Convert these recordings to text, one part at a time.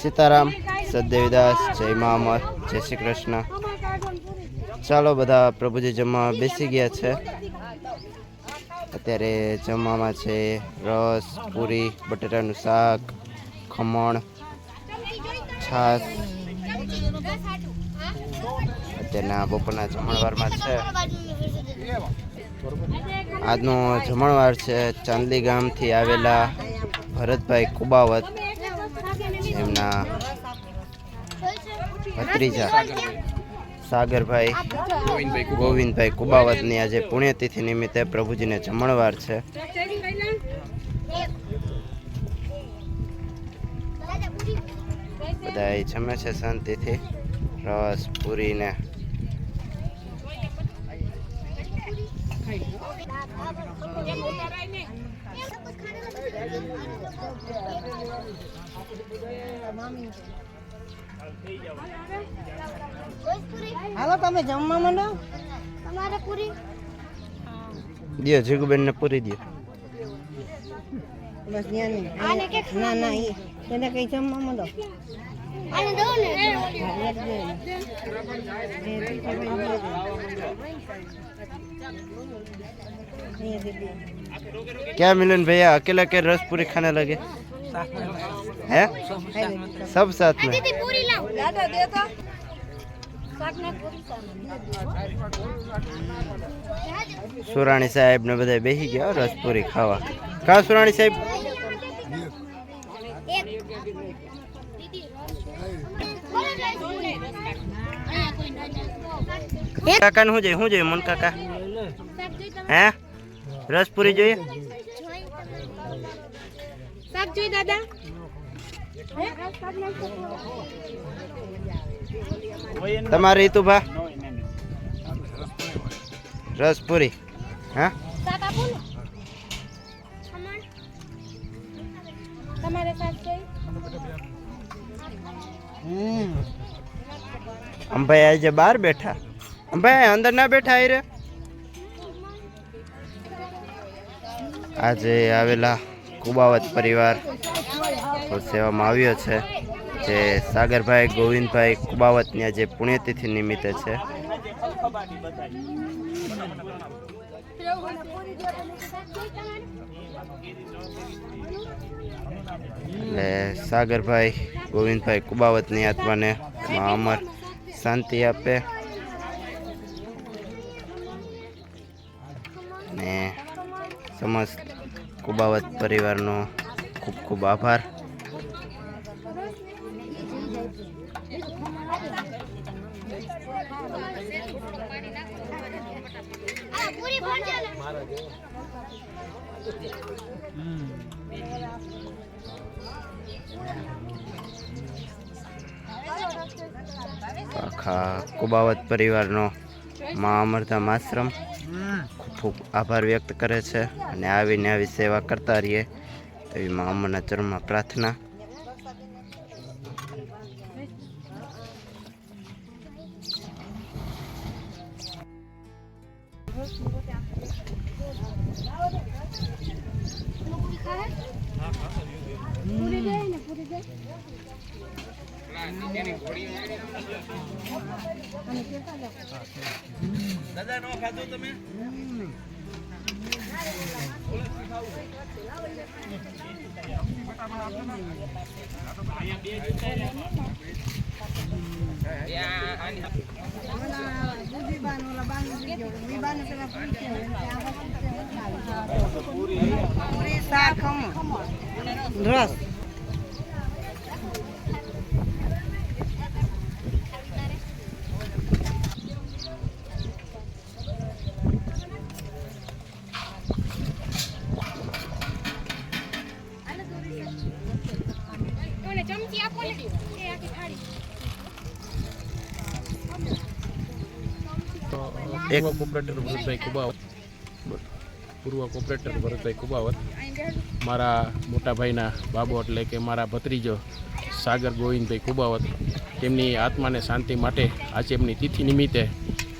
સીતારામ સદેવીદાસ જય મા અમર જય શ્રી કૃષ્ણ. ચાલો બધા પ્રભુજી જમવા બેસી ગયા છે. અત્યારે જમવામાં છે રસ, પૂરી, બટેટાનું શાક, ખમણ, છાશ. અત્યારના બપોરના જમણવારમાં છે. આજનો જમણવાર છે ચાંદલી ગામથી આવેલા ભરતભાઈ કુબાવત. એમના ભત્રીજા સાગરભાઈ, ગોવિંદભાઈ કુબાવતની આજે પુણ્યતિથિ નિમિત્તે પ્રભુજીને જમણવાર છે. બધા જમે છે શાંતિથી, રસ પૂરીને. હાલો તમે જમવા માંડો તમારે પૂરી દો જીગુબેનને પૂરી દો બસ ત્યાં નહીં આને કે ના ના એ એને કઈ જમવા માંડો આને દઉં ને હા, એક દે. એ તીખા ભાઈ દે દે. અહીંયા દે દે. क्या मिलन भैया अकेला के रस पूरी खाने लगे हैं ખાઈ લે. सब साथ में દીદી પૂરી લાવ દાદા દે તો શાક ને પૂરી સુરાણી સાહેબ ને બધા બેસી ગયા હો રસ પૂરી ખાવા કા સુરાણી સાહેબ એક દીદી બોલો જાય અહીંયા કોઈ ના જાય કાકા શું જોઈએ શું જોઈએ મન કાકા શાક જોઈ તમે હે રસ પૂરી જોઈએ જોઈ શાક જોઈ દાદા. તમારે રીતુભા રસ પૂરી હા? તમારે અંભાઈ આજે બહાર બેઠા. અંભાઈ અંદર ના બેઠા આઈ રે આજે આવેલા કુબાવત પરિવાર સેવામાં આવ્યો છે જે સાગરભાઈ ગોવિંદભાઈ કુબાવતની આજે પુણ્યતિથિ નિમિત્તે છે. એટલે સાગરભાઈ ગોવિંદભાઈ કુબાવતની આત્માને અમર શાંતિ આપે. ને સમસ્ત કુબાવત પરિવારનો ખૂબ ખૂબ આભાર. આખા કુબાવત પરિવારનો મા અમરધામ આશ્રમ. ખૂબ ખૂબ આભાર વ્યક્ત કરે છે અને આવીને આવી સેવા કરતા રહીએ. એવી મા અમરના ચરણમાં પ્રાર્થના. પૂરી જાય ને પૂરી જાય પૂરી શાક રસ ચમચી આપો ને? એ આખી થાળી. એક ઓપરેટર ભરતભાઈ કુબાવત. પૂર્વ કોપરેટર ભરતભાઈ કુબાવત. મારા મોટાભાઈના બાબો એટલે કે મારા ભત્રીજો સાગર ગોવિંદભાઈ કુબાવત, તેમની આત્માને શાંતિ માટે આજે એમની તિથિ નિમિત્તે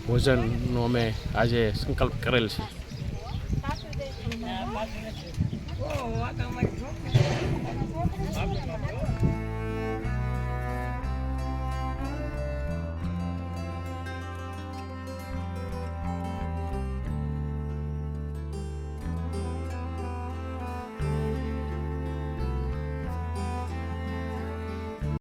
ભોજનનો અમે આજે સંકલ્પ કરેલ છે.